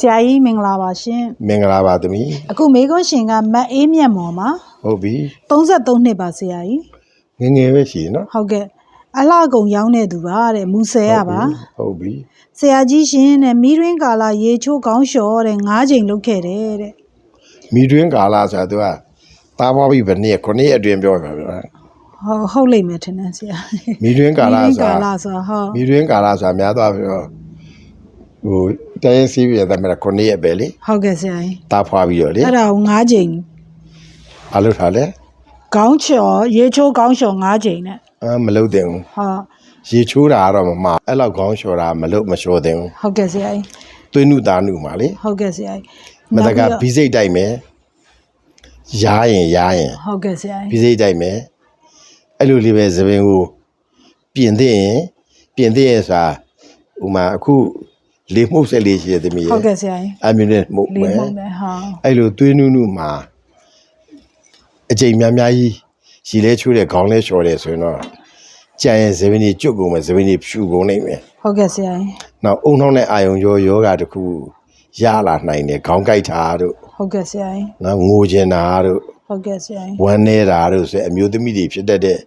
ဆရာကြီးမင်္ဂလာပါရှင်မင်္ဂလာပါသမီးအခုမေကွန်းရှင်ကမတ်အေးမြတ်မော်မှာဟုတ်ပြီ33နှစ်ပါဆရာကြီးငယ်ငယ်ပဲရှိနော်ဟုတ်ကဲ့အလှကုံရောင်းတဲ့သူပါတဲ့မူဆယ်ရပါဟုတ်ပြီဆရာကြီးရှင်တဲ့မီးရင်းကာလာရေချိုးကောင်းလျှော်တဲ့၅ချိန်လုတ်ခဲ့တယ်တဲ့မိတွင်းကာလာဆိုတာသူကတားပွားပြီဘယ်နှစ်ရက်ခုနှစ်ရက်အတွင်းပြောပြပါဗျာဟုတ်ဟုတ်လိမ့်မယ်ထင်တယ်ဆရာမိတွင်းကာလာမီးရင်းဆိုကာတာလာဆိုဟုတ်မိတွင်းကာလာဆိုတာများသွားပြီတော့ဟို တိုင်းစီးပြတဲ့မှာခုနှစ်ရက်ပဲလေဟုတ်ကဲ့ဆရာကြီးတားဖွားပြီးတော့လေအဲ့ဒါကို၅ချိန်ဘာလို့ထားလဲကောင်းချော်ရေချိုးကောင်းလျှော်၅ချိန်နဲ့အာမလုပ်တင်ဘူးဟုတ်ရေချိုးတာကတော့မမအဲ့လောက်ခေါင်းလျှော်တာမလုပ်မလျှော်တင်ဘူးဟုတ်ကဲ့ဆရာကြီးသွေးနုသားနုမှာလေဟုတ်ကဲ့ဆရာကြီးမတကနောက်ဘီပြီးစိတ်တိုက်မယ်ရားရင်ရားရင်တော့ဟုတ်ကဲ့ဆရာကြီးပြီးစိတ်တိုက်မယ်အဲ့လိုလေးပဲသပင်ကိုပြင်သင့်ရင်ပြင်သင့်ရင်ဆိုတာဥမာအခု လေမှုတ်ဆက်လေးရှိတဲ့သမီးရဟုတ်ကဲ့ဆရာကြီးအမြင်နဲ့မှုတ်လေးမယ်မုံနဲ့ဟာအဲ့လိုသွေးနုနုမှာအချိန်များများကြီးရှည်လဲချိုးတဲ့ခေါင်းလဲလျှော်တယ်ဆိုရင်တော့ကြံရင်သပင်ကြီးကျွတ်ကုန်မယ်သပင်ကြီးဖြူကုန်နိုင်မယ်ဟုတ်ကဲ့ဆရာကြီးနောက်အုံနှောင်းတဲ့အာယုံရောယောဂတစ်ခုရလာနိုင်တယ်ခေါင်းကိုက်တာတို့ဟုတ်ကဲ့ဆရာကြီးနော်ငိုကျင်တာတို့ဟုတ်ကဲ့ဆရာကြီးဝမ်းနေတာတို့ဆိုအမျိုးသမီးတွေဖြစ်တတ်တဲ့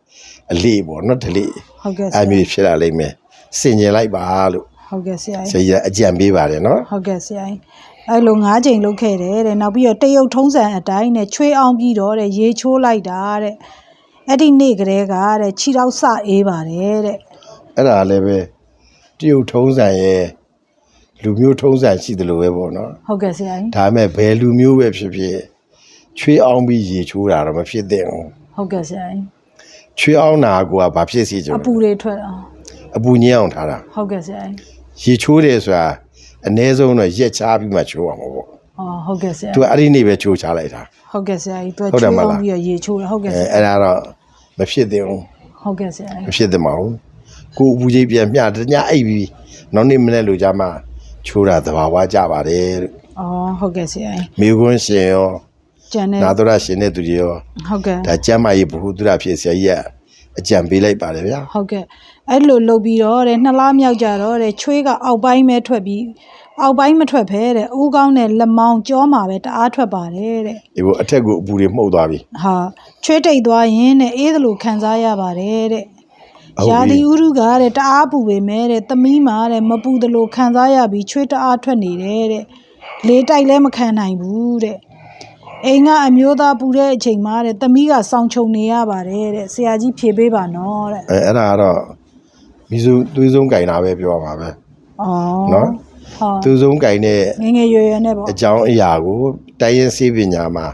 အလေးပေါ့နော်တလေးဟုတ်ကဲ့ဆအရာကြီး မျိုးဖြစ်လာလိမ့်မယ်စင်ကြင်လိုက်ပါလို့ ဟုတ်ကဲ့ဆရာဆကြီးရာကြီးကအကြံပေးပါတယ်နော်ဟုတ်ကဲ့ဆရာကြီးအဲ့လို၅ချိန်လုတ်ခဲ့တယ်တဲ့နောက်ပြီးတော့တရုတ်ထုံးစံအတိုင်းနဲ့ချွေးအောင်ပြီးတော့တဲ့ရေချိုးလိုက်တာတဲ့အဲ့ဒီနေ့ကလေးကတဲ့ခြေတော့စအေးပါတယ်တဲ့အဲ့ဒါလည်းပဲတရုတ်ထုံးစံရဲ့လူမျိုးထုံးစံရှိတယ်လို့ပဲပေါ့နော်ဟုတ်ကဲ့ဆရာကြီးဒါပေမဲ့ဘယ်လူမျိုးပဲဖြစ်ဖြစ်ချွေးအောင်ပြီးရေချိုးတာတော့မဖြစ်သင့်ဘူးဟုတ်ကဲ့ဆရာကြီးချွေးအောင်တာကဘာဖြစ်စီကြအလဲပူတွေထွက်အောင်အပူညင်းအောင်ထားတာဟုတ်ကဲ့ဆရာကြီး ရေချိုးတယ်ဆိုတာအ ਨੇ ဆုံးတော့ရက်ချပြီးမှချိုးအောင်ပေါ့ အော်ဟုတ်ကဲ့ဆရာ သူကအဲ့ဒီနေ့ပဲချိုးချလိုက်တာ ဟုတ်ကဲ့ဆရာကြီးသူက ဟုတ် ချွေး တယ်မလား အောင်ပြီးတော့ရေချိုးတယ်ဟုတ်ကဲ့ အဲ ဆရာ အဲ့ဒါတော့မဖြစ်သင့်ဘူး ဟုတ်ကဲ့ဆရာ မ ကြီး ဖြစ်သင့်ပါဘူးကိုယ်အပူကြီးပြန်မျှတ냐အိပ်ပြီးနောက်နေ့မနေ့လိုကြမှာချိုးတာသဘာဝကြပါတယ်လို့ အော်ဟုတ်ကဲ့ဆရာကြီး မိခွန်းရှင်ရော ကျန်တဲ့ နာတော်ရရှင်တဲ့သူတွေရော ဟုတ်ကဲ့ ဒါကျမ်းမာရေးဘ ഹു တုရဖြစ်ဆရာကြီးက အကြံပေးလိုက်ပါတယ်ဗျာဟုတ်ကဲ့အဲ့လိုလုပ်ပြီးတော့တဲ့နှစ်လားမြောက်ကြတော့တဲ့ချွေးကအောက်ပိုင်းပဲထွက်ပြီးအောက်ပိုင်းမထွက်ဖဲတဲ့အိုးကောင်းတဲ့လက်မောင်းကြောမှာပဲတအားထွက်ပါတယ်တဲ့ဒီဘောအထက်ကိုအပူတွေမှုတ်သွားပြီဟာချွေးတိတ်သွားရင်တဲ့အေးသလိုခံစားရပါတယ်တဲ့ဟုတ်ပြီရာသီဥတုကတဲ့တအားပူပေမဲ့တဲ့သမီးမှာတဲ့မပူသလိုခံစားရပြီးချွေးတအားထွက်နေတယ်တဲ့လေတိုက်လည်းမခံနိုင်ဘူးတဲ့ အိမ်ကအမျိုးသားပူတဲ့အချိန်မှာတဲ့သမီးကစောင်းချုံနေရပါတယ်တဲ့ဆရာကြီးဖြေပေးပါနော်တဲ့အဲအဲ့ဒါကတော့မိစုသွေးဆုံးကင်တာပဲပြောပါပဲဩနော်ဟုတ်သွေးဆုံးကင်တဲ့ငယ်ငယ်ရွယ်ရွယ်နဲ့ပေါ့အကြောင်းအရာကိုတိုင်းရင်စေးပညာမှာ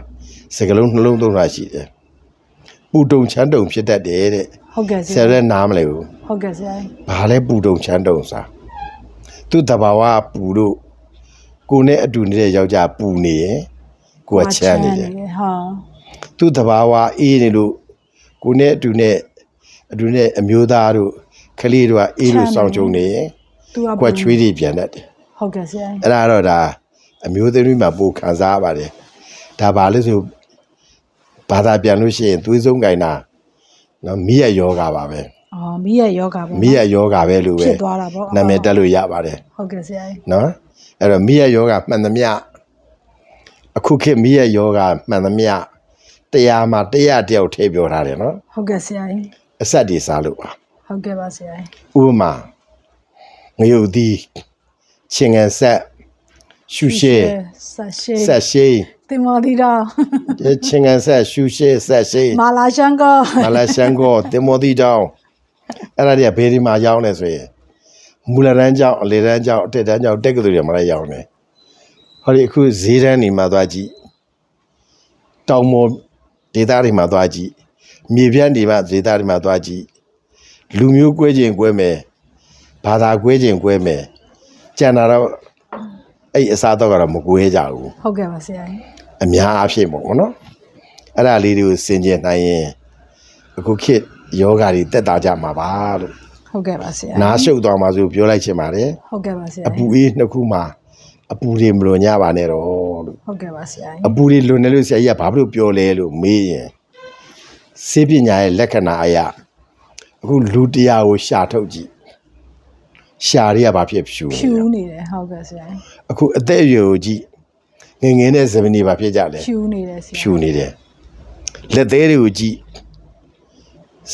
စကလုံးနှလုံးသုံးတာရှိတယ်ပူတုံချမ်းတုံဖြစ်တတ်တယ်တဲ့ဟုတ်ကဲ့ဆဆရာရာလည်းနားမလဲဘူးဟုတ်ကဲ့ဆရာကြီးဘာလဲပူတုံချမ်းတုံစာသူ့တဘာဝပူလို့ကိုနဲ့အတူနေတဲ့ယောက်ျားပူနေရင် ကိုကချမ်းနေတယ်ဟာသူ့တဘာဝအေးနေလို့ကိုနဲ့အတူနဲ့အတူနဲ့အမျိုးသားတို့ကလေးတို့ကအေးလို့စောင့်ကြုံနေရင်သူကကိုကချွေးတွေပြန်တတ်တယ်ဟုတ်ကဲ့ဆရာကြီးအဲ့ဒါတော့ဒါအမျိုးသမီးမှာပိုခံစားရပါတယ်ဒါပါလို့ဆိုဘာသာပြန်လို့ရှိရင်သွေးဆုံးကင်တာနော်မိရယောဂပါပဲအော်မိရဲ့ယောဂပေါ့နော်မိရယောဂပဲလို့ပဲဖြစ်သွားတာပေါ့နာမည်တက်လို့ရပါတယ်ဟုတ်ကဲ့ဆရာကြီးနော်အဲ့တော့မိရယောဂမှန်သမျှ အခုခေတ်မိရဲ့ယောဂမှန်သမျှတရားမှာတရားတယောက်ထည့်ပြောထားတယ်နော်ဟုတ်ကဲ့ဆရာကြီးအဆက်ဒီစားလို့ပါဟုတ်ကဲ့ပါဆရာကြီးဥပမာငရုတ်သီးချင်းငန်ဆက်ရှူရှေဆက်ရှေဆက်ရှေတင်မောဒီတော့ချင်းငန်ဆက်ရှူရှေဆက်ရှေမာလာရှန်ကောမာလာရှန်ကောတင်မောဒီတော့အဲ့ဒါတွေကဘယ်ဒီမှာရောက်လဲဆိုရင်မူလတန်းကြောင့်အလေတန်းကြောင့်အတက်တန်းကြောင့်တက်ကတူတွေမှာလည်းရောက်နေတယ် ဟောဒီအခုဈေးတန်းနေမှာသွားကြည့်တောင်မော်ဒေသတွေမှာသွားကြည့်မြေပြန့်တွေမှာဒေသတွေမှာသွားကြည့်လူမျိုးကွဲခြင်းကွဲမယ်ဘာသာကွဲခြင်းကွဲမယ်ကျန်တာတော့အဲ့အစားတော့ကတော့မကွဲကြဘူးဟုတ်ကဲ့ပါဆရာကြီးအများအားဖြင့်ပေါ့နော်အဲ့ဒါလေးတွေကိုစင်ကြင်နိုင်ရင်အခုခေတ်ယောဂါတွေတက်တာကြမှာပါလို့ဟုတ်ကဲ့ပါဆရာနားရှုပ်သွားမှာဆိုပြောလိုက်ချင်ပါတယ်ဟုတ်ကဲ့ပါဆရာအပူအေးနှစ်ခုမှာ အပူတွေမလွန်ကြပါနဲ့တော့လို့ဟုတ်ကဲ့ပါဆရာကြီးအပူတွေလွန်တယ်လို့ဆရာကြီးကဘာဖြစ်လို့ပြောလဲလို့မေးရင်စေပညာရဲ့လက္ခဏာအရာအခုလူတရားကိုရှာထုတ်ကြည့်ရှာတွေကဘာဖြစ်ဖြူဖြူနေလဲနေတယ်ဟုတ်ကဲ့ဆရာကြီးအခုအသက်အရွယ်ကိုကြည့်ငယ်ငယ်နဲ့ဇမနီဘာဖြစ်ကြလဲဖြူနေတယ်ဆရာဖြူနေတယ်လက်သေးတွေကိုကြည့်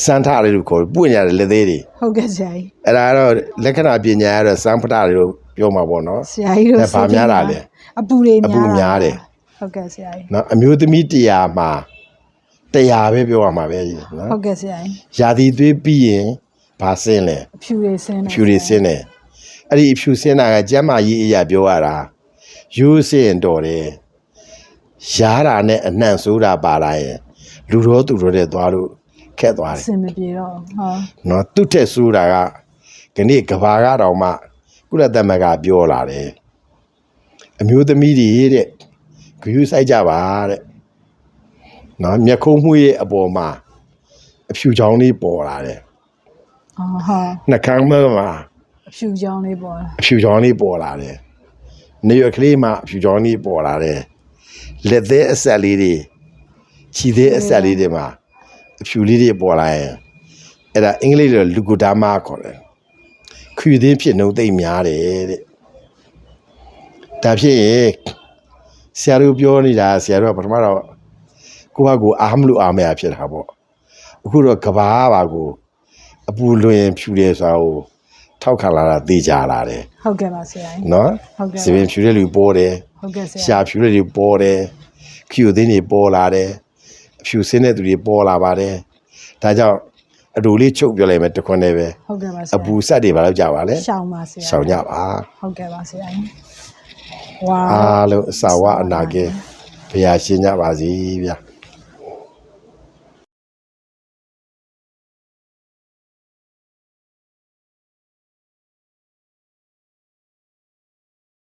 စမ်းထားတယ်လို့ခေါ်တယ်ပွင့်ကြတယ်လက်သေးတွေဟုတ်ကဲ့ဆရာကြီးအဲ့ဒါကတော့လက္ခဏာပညာကတော့စမ်းဖတာတွေလို့ ပြောမှာပေါ့နော်ဆရာကြီးတို့အဲ့ဘာများတာလဲအပူတွေများအပူများတယ်ဟုတ်ကဲ့ဆရာကြီးနော်အမျိုးသမီးတရားမှာတရားပဲပြောရမှာပဲနော်ဟုတ်ကဲ့ဆရာကြီးရာသီသွေးပြီးရင်ဘာဆင်းလဲအဖြူတွေဆင်းတယ်ဖြူတွေဆင်းတယ်အဲ့ဒီအဖြူဆင်းတာကကျမ်းမာရေးအရာပြောရတာရိုးစင်တော်တယ်ရားတာနဲ့အနှံ့ဆိုးတာပါလာရင်လူတော်သူတော်တဲ့သွားလို့ခက်သွားတယ်စင်မပြေတော့ဟောနော်သူ့ထက်ဆိုးတာကဒီနေ့ကဘာကတော့မှ ကုလသမဂ္ဂပြောလာတယ်အမျိုးသမီးတွေတဲ့ဂရုစိုက်ကြပါတဲ့နော်မျက်ခုံးမှုရဲ့အပေါ်မှာအဖြူချောင်းလေးပေါ်လာတယ်အော်ဟောနှာခမ်းမှာအဖြူချောင်းလေးပေါ်လာအဖြူချောင်းလေးပေါ်လာတယ်နေရကလေးမှာအဖြူချောင်းလေးပေါ်လာတယ်လက်သေးအဆက်လေးတွေခြေသေးအဆက်လေးတွေမှာအဖြူလေးတွေပေါ်လာရင်အဲ့ဒါအင်္ဂလိပ်လိုလူကူဒါမာခေါ်တယ် ခွေသင်းဖြစ်နှုတ်သိမ့်များတယ်တဲ့ဒါဖြစ်ရင်ဆရာတို့ပြောနေတာဆရာတို့ကပထမတော့ကိုယ့်ဟာကိုယ်အားမလို့အားမရဖြစ်တာပေါ့အခုတော့ကဘာပါကိုအပူလွင်ဖြူတယ်ဆိုတာကိုထောက်ခံလာတာသိကြလာတယ်ဟုတ်ကဲ့ပါဆရာကြီးနော်ဟုတ်ကဲ့စပင်ဖြူတဲ့လူပေါ်တယ်ဟုတ်ကဲ့ဆရာရှာဖြူတဲ့လူပေါ်တယ်ခယူသင်းတွေပေါ်လာတယ်အဖြူစင်းတဲ့သူတွေပေါ်လာပါတယ်ဒါကြောင့် အတူလေးချုပ်ပြောလိုက်မယ်တခွန်းတည်းပဲဟုတ်ကဲ့ပါဆရာအပူဆက်တွေဘာလို့ကြပါလဲရှောင်းပါဆရာရှောင်ကြပါဟုတ်ကဲ့ပါဆရာကြီးဝါအားလုံးအစာဝအနာကဲဘုရားရှင်ကြပါစီဗျာ